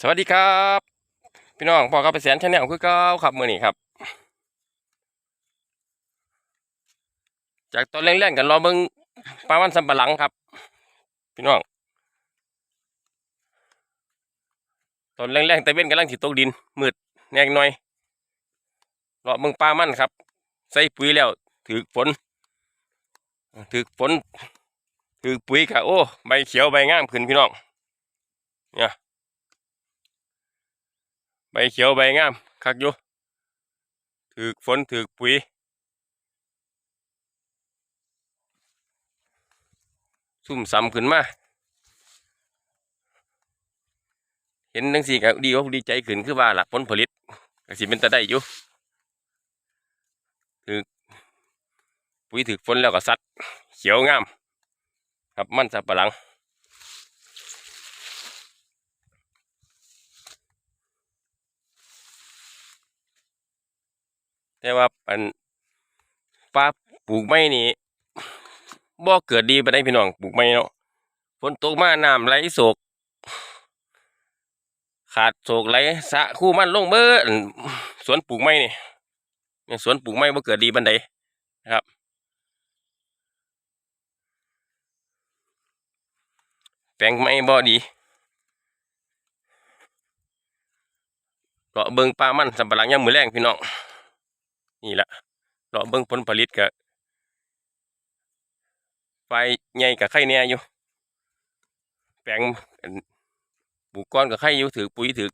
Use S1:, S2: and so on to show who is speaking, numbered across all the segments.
S1: สวัสดีครับ พี่น้องพ่อกับไปแสนชาแนลคือเก้าครับมือนี้ครับ จากตอนแรกๆกันรอเบิ้งปลาวันสำปะหลังครับ พี่น้องตอนแรกๆแต่เว้นกำลังสิตกดินมืดแนกหน่อยรอเบิ้งปลามันครับ ใส่ปุ๋ยแล้วถือฝนถือฝนถือปุ๋ยค่ะโอ้ใบเขียวใบงามขึ้นพี่น้องเนี่ย ใบเขียวใบงามคักอยู่ถือฝนถือปุ๋ยซุ่มซ้ำขึ้นมา เห็นทั้งสี่ก็ดีอกดีใจขึ้นคือว่าละผลผลิตก็สิเป็นตาได้อยู่ถือปุ๋ยถือฝนแล้วก็สัดเขียวงาม ครับมันสับปะหลัง แต่ว่าอันปลาปลูกไม้นี่บ่เกิดดีไปได้พี่น้องปลูกไม้เนาะฝนตกมาน้ำไหลโศก ขาดโศกไหลสะคู่มันลงเบิดอั่นสวนปลูกไม้นี่นี่สวนปลูกไม้บ่เกิดดีบันไดนะครับแปลงไม้บ่ดีก็เบิ่งปลามันสำปะหลังยามมือแรงพี่น้อง นี่แหละเรอเบิ่งผลผลิตกับไฟใหญ่กับไข่แน่อยู่ แปลงอันปลูกก้อนกับไข่อยู่ถือปุ๋ยถือ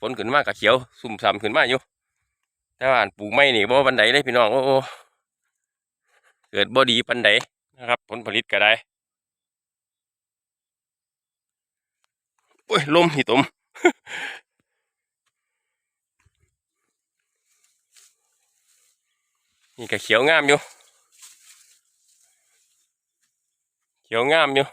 S1: ฝนขึ้นมากกับเขียว ซุ่มซ้ำขึ้นมากอยู่แต่ว่าปลูกไม้นี่บ่ปันไดเลยพี่น้องโอ้โอเกิดบ่ดีปันไดนะครับ ผลผลิตก็ได้โอ้ยลมหิตม นี่ก็เขียวงามอยู่ เขียวงามอยู่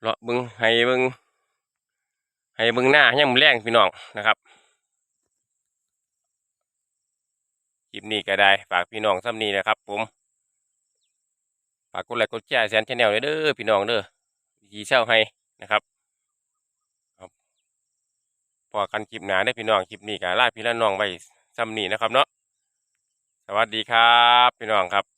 S1: เลาะบิงให้บิงให้บิงหน้ายังมือแรงพี่น้องนะครับคลิปนี้ก็ได้ฝากพี่น้องซ้ำนี้นะครับ ผมฝากกดไลค์กดแชร์แสนชาแนลเด้อพี่น้องเด้อยีเช่าให้นะครับ พอกันคลิปหนาได้พี่น้องคลิปนี้กับไลาพี่ละน้องไว้ซ้ำนี่นะครับเนาะสวัสดีครับ พี่น้องครับ